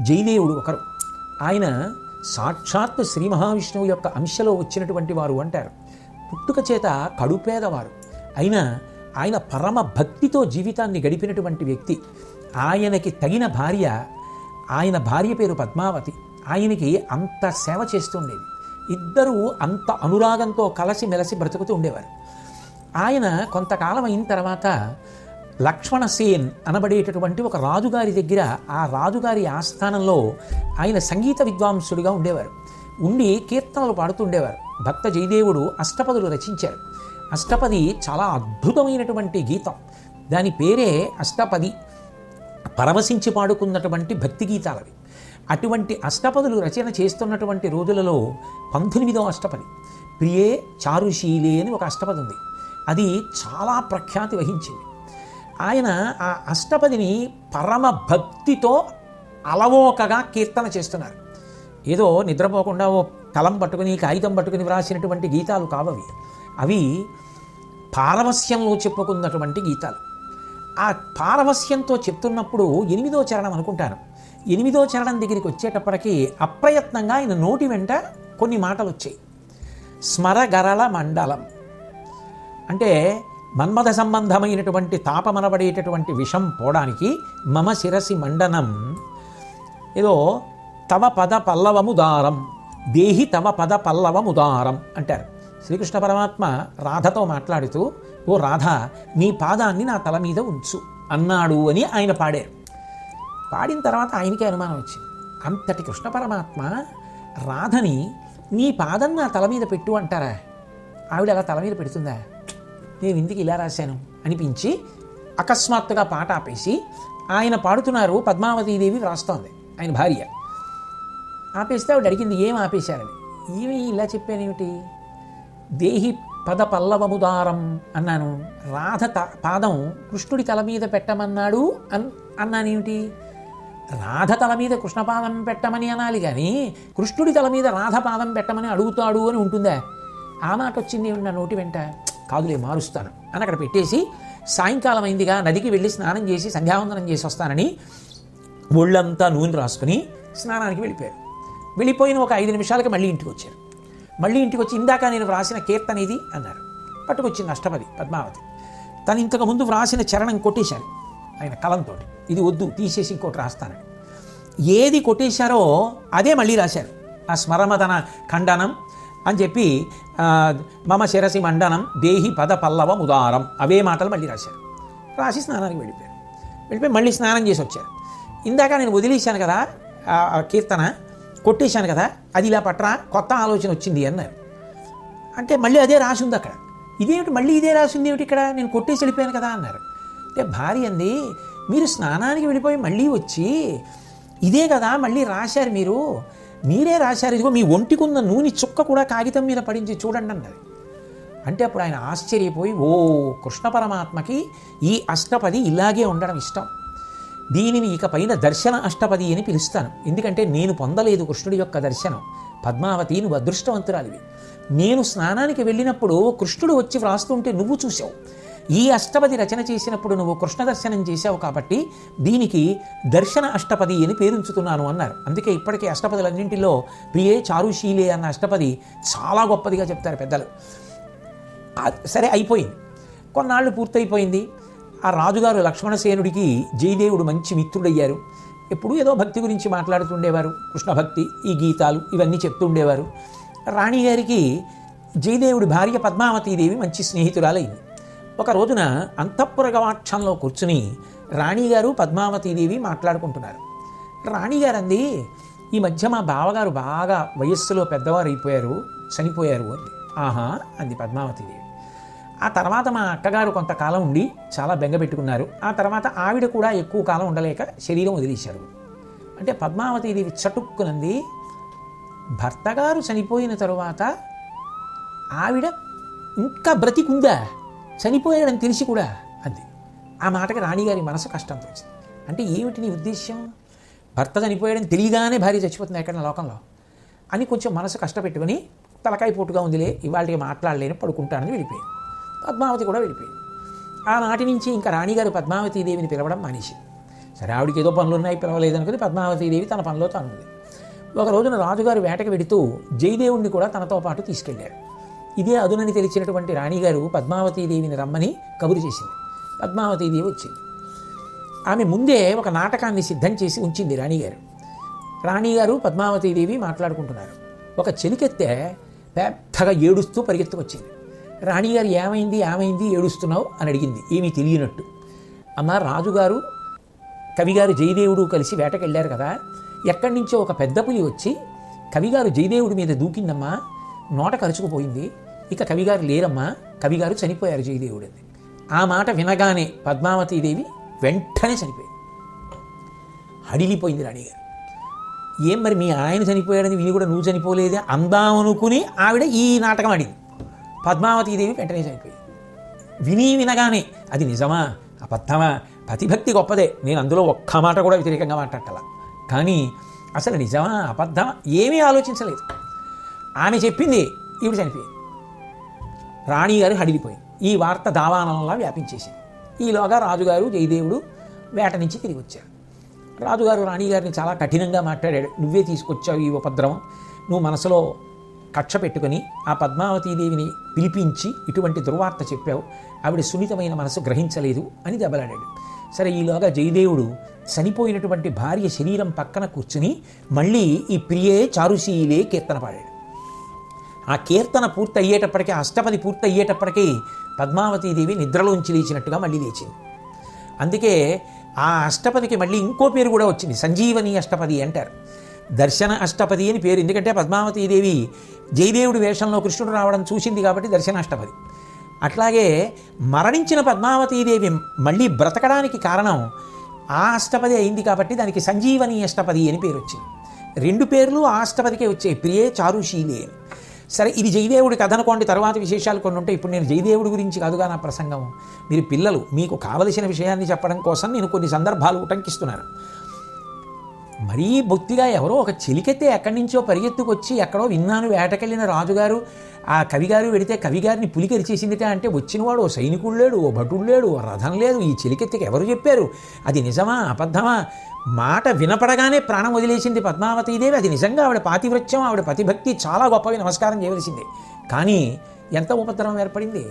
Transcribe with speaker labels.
Speaker 1: జయదేవుడు ఒకరు. ఆయన సాక్షాత్ శ్రీ మహావిష్ణువు యొక్క అంశలో వచ్చినటువంటి వారు అంటారు. పుట్టుక చేత కడుపేదవారు అయినా ఆయన పరమ భక్తితో జీవితాన్ని గడిపినటువంటి వ్యక్తి. ఆయనకి తగిన భార్య ఆయన భార్య పేరు పద్మావతి. ఆయనకి అంత సేవ చేస్తుండేది. ఇద్దరూ అంత అనురాగంతో కలసి మెలసి బ్రతుకుతూ ఉండేవారు. ఆయన కొంతకాలం అయిన తర్వాత లక్ష్మణసేన్ అనబడేటటువంటి ఒక రాజుగారి దగ్గర ఆ రాజుగారి ఆస్థానంలో ఆయన సంగీత విద్వాంసుడిగా ఉండేవారు. ఉండి కీర్తనలు పాడుతుండేవారు భక్త జయదేవుడు అష్టపదులు రచించారు. అష్టపది చాలా అద్భుతమైనటువంటి గీతం. దాని పేరే అష్టపది. పరవశించి పాడుకున్నటువంటి భక్తి గీతాలవి. అటువంటి అష్టపదులు రచన చేస్తున్నటువంటి రోజులలో పంతొమ్మిదవ అష్టపది. ప్రియే చారుశీలే అని ఒక అష్టపది ఉంది. అది చాలా ప్రఖ్యాతి వహించింది. ఆయన ఆ అష్టపదిని పరమ భక్తితో అలవోకగా కీర్తన చేస్తున్నారు. ఏదో నిద్రపోకుండా ఓ కలం పట్టుకుని కాగితం పట్టుకుని వ్రాసినటువంటి గీతాలు కావవి. అవి పారవస్యంలో చెప్పుకున్నటువంటి గీతాలు. ఆ పారవస్యంతో చెప్తున్నప్పుడు ఎనిమిదో చరణం అనుకుంటాను. ఎనిమిదో చరణం దగ్గరికి వచ్చేటప్పటికి అప్రయత్నంగా ఆయన నోటి వెంట కొన్ని మాటలు వచ్చాయి స్మరగరళ మండలం. అంటే మన్మథ సంబంధమైనటువంటి తాపమనబడేటటువంటి విషం పోవడానికి మమ శిరసి మండనం. ఏదో తవ పద పల్లవముదారం దేహి తవ పద పల్లవముదారం అంటారు. శ్రీకృష్ణ పరమాత్మ రాధతో మాట్లాడుతూ ఓ రాధ నీ పాదాన్ని నా తల మీద ఉంచు అన్నాడు అని ఆయన పాడారు. పాడిన తర్వాత ఆయనకే అనుమానం వచ్చింది. అంతటి కృష్ణ పరమాత్మ రాధని నీ పాదం నా తల మీద పెట్టు అంటారా? ఆవిడ అలా తల మీద పెడుతుందా? నేను ఇందుకు ఇలా రాశాను? అనిపించి అకస్మాత్తుగా పాట ఆపేసి ఆయన పాడుతున్నారు పద్మావతీదేవి వ్రాస్తోంది ఆయన భార్య. ఆపేస్తే ఆవిడ అడిగింది ఏం ఆపేశారని? ఏమి ఇలా చెప్పానేమిటి? దేహి పద పల్లవముదారం అన్నాను. రాధ త పాదం కృష్ణుడి తల మీద పెట్టమన్నాడు అన్ అన్నానేమిటి? రాధ తల మీద కృష్ణపాదం పెట్టమని అనాలి కానీ కృష్ణుడి తల మీద రాధ పాదం పెట్టమని అడుగుతాడు అని ఉంటుందా? ఆ మాట వచ్చింది నా నోటి వెంట? కాదులే మారుస్తాను. అని అక్కడ పెట్టేసి సాయంకాలం అయిందిగా నదికి వెళ్ళి స్నానం చేసి సంధ్యావందనం చేసి వస్తానని ఒళ్ళంతా నూనె రాసుకుని స్నానానికి వెళ్ళిపోయారు. వెళ్ళిపోయిన ఒక ఐదు నిమిషాలకి మళ్ళీ ఇంటికి వచ్చారు. మళ్ళీ ఇంటికి వచ్చి ఇందాక నేను వ్రాసిన కీర్తన ఇది అన్నారు. పట్టుకొచ్చింది అష్టపది పద్మావతి. తను ఇంతకు ముందు వ్రాసిన చరణం కొట్టేశారు ఆయన కలంతో ఇది వద్దు తీసేసి ఇంకోటి రాస్తానని. ఏది కొట్టేశారో అదే మళ్ళీ రాశారు. ఆ స్మరమదన ఖండనం అని చెప్పి మమ శిరసి మండనం దేహి పద పల్లవం ఉదారం. అవే మాటలు మళ్ళీ రాశారు. రాసి స్నానానికి వెళ్ళిపోయారు. వెళ్ళిపోయి మళ్ళీ స్నానం చేసి వచ్చారు. ఇందాక నేను వదిలేశాను కదా కీర్తన కొట్టేశాను కదా అది ఇలా పట్రా కొత్త ఆలోచన వచ్చింది అన్నారు. అంటే మళ్ళీ అదే రాసి ఉంది అక్కడ. ఇదేమిటి మళ్ళీ ఇదే రాసి ఉంది ఏమిటి ఇక్కడ? నేను కొట్టేసి వెళ్ళిపోయాను కదా అన్నారు. అంటే భార్య అంది మీరు స్నానానికి వెళ్ళిపోయి మళ్ళీ వచ్చి ఇదే కదా మళ్ళీ రాశారు మీరు. మీరే రాశారు. ఇదిగో మీ ఒంటికున్న నూనె చుక్క కూడా కాగితం మీద పడించి చూడండి అన్నది. అంటే అప్పుడు ఆయన ఆశ్చర్యపోయి ఓ కృష్ణ పరమాత్మకి ఈ అష్టపది ఇలాగే ఉండడం ఇష్టం. దీనిని ఇక పైన దర్శన అష్టపది అని పిలుస్తాను. ఎందుకంటే నేను పొందలేదు కృష్ణుడి యొక్క దర్శనం. పద్మావతి నువ్వు అదృష్టవంతురాలివి. నేను స్నానానికి వెళ్ళినప్పుడు కృష్ణుడు వచ్చి వ్రాస్తుంటే నువ్వు చూసావు ఈ అష్టపది రచన చేసినప్పుడు నువ్వు కృష్ణ దర్శనం చేశావు కాబట్టి దీనికి దర్శన అష్టపది అని పేరుంచుతున్నాను అన్నారు. అందుకే ఇప్పటికే అష్టపదులన్నింటిలో ప్రియే చారుశీలే అన్న అష్టపది చాలా గొప్పదిగా చెప్తారు పెద్దలు. సరే అయిపోయింది. కొన్నాళ్ళు పూర్తయిపోయింది. ఆ రాజుగారు లక్ష్మణసేనుడికి జయదేవుడు మంచి మిత్రుడయ్యారు. ఎప్పుడు ఏదో భక్తి గురించి మాట్లాడుతుండేవారు. కృష్ణ భక్తి ఈ గీతాలు ఇవన్నీ చెప్తుండేవారు రాణిగారికి జయదేవుడి భార్య పద్మావతీదేవి మంచి స్నేహితురాలైంది. ఒక రోజున అంతఃపుర గవాక్షంలో కూర్చుని రాణిగారు పద్మావతీదేవి మాట్లాడుకుంటున్నారు. రాణిగారు అంది ఈ మధ్య మా బావగారు బాగా వయస్సులో పెద్దవారు అయిపోయారు చనిపోయారు అంది. ఆహా అంది పద్మావతీదేవి. ఆ తర్వాత మా అక్కగారు కొంతకాలం ఉండి చాలా బెంగ పెట్టుకున్నారు. ఆ తర్వాత ఆవిడ కూడా ఎక్కువ కాలం ఉండలేక శరీరం వదిలేశారు. అంటే పద్మావతీదేవి చటుక్కునంది భర్తగారు చనిపోయిన తరువాత ఆవిడ ఇంకా బ్రతికుందా? చనిపోయాడని తెలిసి కూడా అంది. ఆ మాటకి రాణిగారి మనసు కష్టంతో వచ్చింది. అంటే ఏమిటి నీ ఉద్దేశ్యం? భర్త చనిపోయాడని తెలియగానే భార్య చచ్చిపోతుంది ఎక్కడ లోకంలో? అని కొంచెం మనసు కష్టపెట్టుకొని తలకాయ పోటుగా ఉందిలే ఇవాళకి మాట్లాడలేని పడుకుంటానని వెళ్ళిపోయింది పద్మావతి కూడా వెళ్ళిపోయింది ఆనాటి నుంచి ఇంకా రాణిగారు పద్మావతీదేవిని పిలవడం మనిషి సరే ఆవిడకి ఏదో పనులు ఉన్నాయి పిలవలేదనుకుని పద్మావతీదేవి తన పనిలో తాను ఉంది ఒక రోజున రాజుగారు వేటకు వెడుతూ జయదేవుణ్ణి కూడా తనతో పాటు తీసుకెళ్ళారు ఇదే అదునని తెలిసినటువంటి రాణిగారు పద్మావతీదేవిని రమ్మని కబురు చేసింది. పద్మావతీదేవి వచ్చింది. ఆమె ముందే ఒక నాటకాన్ని సిద్ధం చేసి ఉంచింది రాణిగారు. రాణిగారు పద్మావతీదేవి మాట్లాడుకుంటున్నారు. ఒక చెలికెత్తే పెద్దగా ఏడుస్తూ పరిగెత్తుకొచ్చింది రాణిగారు ఏమైంది? ఏమైంది? ఏడుస్తున్నావు? అని అడిగింది. ఏమీ తెలియనట్టు. అమ్మ రాజుగారు కవిగారు జయదేవుడు కలిసి వేటకెళ్ళారు కదా. ఎక్కడి నుంచో ఒక పెద్ద పులి వచ్చి కవిగారు జయదేవుడి మీద దూకిందమ్మా. నోట కరుచుకుపోయింది. ఇక కవిగారు లేరమ్మా. కవిగారు చనిపోయారు జయదేవుడు అంది ఆ మాట వినగానే పద్మావతీదేవి వెంటనే చనిపోయింది. హడిలిపోయింది రాణిగారు. ఏం మరి మీ ఆయన చనిపోయాడని విని కూడా నువ్వు చనిపోలేదే అందామనుకుని ఆవిడ ఈ నాటకం ఆడింది. పద్మావతీదేవి వెంటనే చనిపోయింది. విని వినగానే అది నిజమా? అబద్ధమా? పతిభక్తి గొప్పదే. నేను అందులో ఒక్క మాట కూడా వ్యతిరేకంగా మాట్లాడాల కానీ అసలు నిజమా? అబద్ధమా? ఏమీ ఆలోచించలేదు. ఆమె చెప్పింది ఈవిడ చనిపోయింది. రాణిగారు హడిలిపోయింది. ఈ వార్త దావానంలా వ్యాపించేసింది. ఈలోగా రాజుగారు జయదేవుడు వేట నుంచి తిరిగి వచ్చారు. రాజుగారు రాణిగారిని చాలా కఠినంగా మాట్లాడాడు. నువ్వే తీసుకొచ్చావు ఈ ఉపద్రవం. నువ్వు మనసులో కక్ష పెట్టుకుని ఆ పద్మావతీదేవిని పిలిపించి ఇటువంటి దుర్వార్త చెప్పావు. ఆవిడ సున్నితమైన మనసు గ్రహించలేదు అని దెబ్బలాడాడు. సరే ఈలోగా జయదేవుడు చనిపోయినటువంటి భార్య శరీరం పక్కన కూర్చుని మళ్ళీ ఈ ప్రియే చారుశీలే కీర్తన పాడాడు. ఆ కీర్తన పూర్తి అయ్యేటప్పటికీ అష్టపది పూర్తి అయ్యేటప్పటికీ పద్మావతీదేవి నిద్రలోంచి లేచినట్టుగా మళ్ళీ లేచింది. అందుకే ఆ అష్టపదికి మళ్ళీ ఇంకో పేరు కూడా వచ్చింది. సంజీవని అష్టపది అంటారు. దర్శన అష్టపది అని పేరు. ఎందుకంటే పద్మావతీదేవి జయదేవుడి వేషంలో కృష్ణుడు రావడం చూసింది కాబట్టి దర్శన అష్టపది అట్లాగే మరణించిన పద్మావతీదేవి మళ్ళీ బ్రతకడానికి కారణం ఆ అష్టపది అయింది కాబట్టి దానికి సంజీవని అష్టపది అని పేరు వచ్చింది. రెండు పేర్లు ఆ అష్టపదికే వచ్చాయి. ప్రియే చారుశీలే అని. సరే ఇది జయదేవుడి కథ అనుకోండి తర్వాత విశేషాలు కొన్ని ఉంటాయి ఇప్పుడు నేను జయదేవుడి గురించి కాదుగా నా ప్రసంగం. మీరు పిల్లలు మీకు కావలసిన విషయాన్ని చెప్పడం కోసం నేను కొన్ని సందర్భాలు ఉటంకిస్తున్నాను. మరీ బొత్తిగా ఎవరో ఒక చెలికెత్తే ఎక్కడి నుంచో పరిగెత్తుకొచ్చి ఎక్కడో విన్నాను వేటకెళ్ళిన రాజుగారు. ఆ కవిగారు వెడితే కవిగారిని పులికరిచేసిందిట అంటే వచ్చినవాడు ఓ సైనికుడు లేడు ఓ భటుడు లేడు ఓ రథం లేదు. ఈ చెలికెత్తికి ఎవరు చెప్పారు? అది నిజమా? అబద్ధమా? మాట వినపడగానే ప్రాణం వదిలేసింది పద్మావతీదేవి. అది నిజంగా ఆవిడ పాతివృత్యం ఆవిడ పతిభక్తి చాలా గొప్పవి నమస్కారం చేయవలసిందే. కానీ ఎంత ఉపద్రవం ఏర్పడింది?